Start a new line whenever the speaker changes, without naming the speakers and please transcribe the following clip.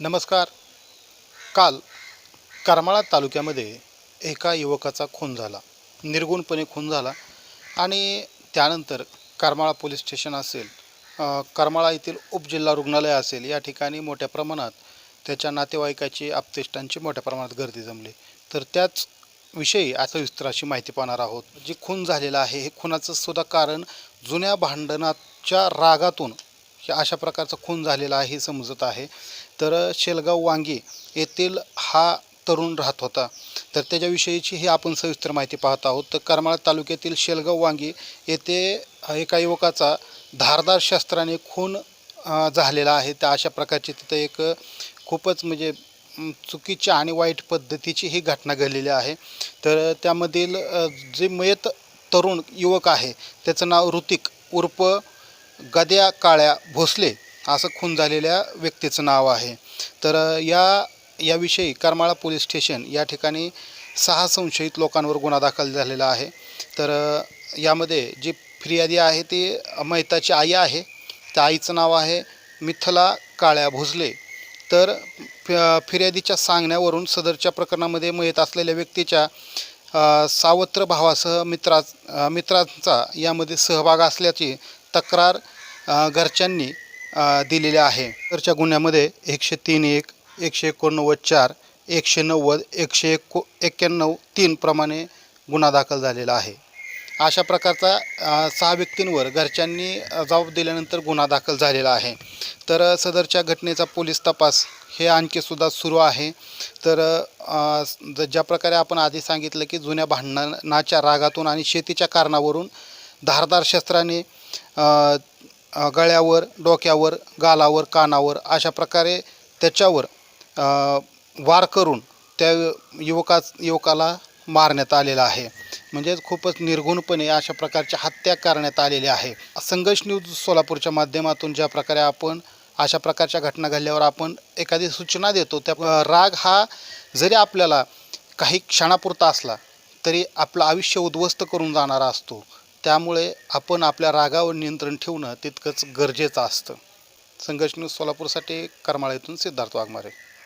नमस्कार. काल करमाळा तालुक्यामध्ये एका युवकाचा खून झाला. निर्गुणपणे खून झाला आणि त्यानंतर करमाळा पोलीस स्टेशन असेल करमाळा येथील उपजिल्हा रुग्णालय असेल या ठिकाणी मोठ्या प्रमाणात त्याच्या नातेवाईकाची आप्तेष्टांची मोठ्या प्रमाणात गर्दी जमली. तर त्याच विषयी आता विस्तार अशी माहिती पाहणार आहोत. जे खून झालेलं आहे हे खुनाचं सुद्धा कारण जुन्या भांडणाच्या रागातून की अशा प्रकारचा खून झालेला आहे हे समजत आहे. तर शेलगाव वांगी येथील हा तरुण राहत होता. तर त्याच्याविषयीची ही आपण सविस्तर माहिती पाहत आहोत. तर करमाळा तालुक्यातील शेलगाव वांगी येथे एका युवकाचा धारदार शस्त्राने खून झालेला आहे. त्या अशा प्रकारची तिथं एक खूपच म्हणजे चुकीची आणि वाईट पद्धतीची ही घटना घडलेली आहे. तर त्यामधील जे मयत तरुण युवक आहे त्याचं नाव ऋतिक उर्फ गद्या काळ्या भोसले असं खून झालेल्या व्यक्तीचं नाव आहे. तर या याविषयी करमाळा पोलीस स्टेशन या ठिकाणी सहा संशयित लोकांवर गुन्हा दाखल झालेला आहे. तर यामध्ये जी फिर्यादी आहे ती मैताची आई आहे. त्या आईचं नाव आहे मिथला काळ्या भोसले. तर फिर्यादीच्या सांगण्यावरून सदरच्या प्रकरणामध्ये मयत असलेल्या व्यक्तीच्या सावत्र भावासह मित्रा मित्रांचा यामध्ये सहभाग असल्याची तक्रार घरच्यांनी दिलेली आहे. घरच्या गुन्ह्यामध्ये एकशे तीन एक एकशे एकोणनव्वद चार एकशे नव्वद एकशे एको एक्क्याण्णव तीनप्रमाणे गुन्हा दाखल झालेला आहे. अशा प्रकारचा सहा व्यक्तींवर घरच्यांनी जबाब दिल्यानंतर गुन्हा दाखल झालेला आहे. तर सदरच्या घटनेचा पोलीस तपास हे आणखीसुद्धा सुरू आहे. तर ज- ज्या प्रकारे आपण आधी सांगितलं की जुन्या भांडणाच्या रागातून आणि शेतीच्या कारणावरून धारदार शस्त्राने गळ्यावर डोक्यावर गालावर कानावर अशा प्रकारे त्याच्यावर वार करून त्या युवका युवकाला मारण्यात आलेला आहे. म्हणजेच खूपच निर्गुणपणे अशा प्रकारची हत्या करण्यात आलेली आहे. संघर्ष न्यूज सोलापूरच्या माध्यमातून ज्या प्रकारे आपण अशा प्रकारच्या घटना घडल्यावर आपण एखादी सूचना देतो त्या राग हा जरी आपल्याला काही क्षणापुरता असला तरी आपलं आयुष्य उद्ध्वस्त करून जाणारा असतो. त्यामुळे आपण आपल्या रागावर नियंत्रण ठेवणं तितकंच गरजेचं असतं. संघर्ष न्यूज सोलापूरसाठी करमाळा येथून सिद्धार्थ वाघमारे.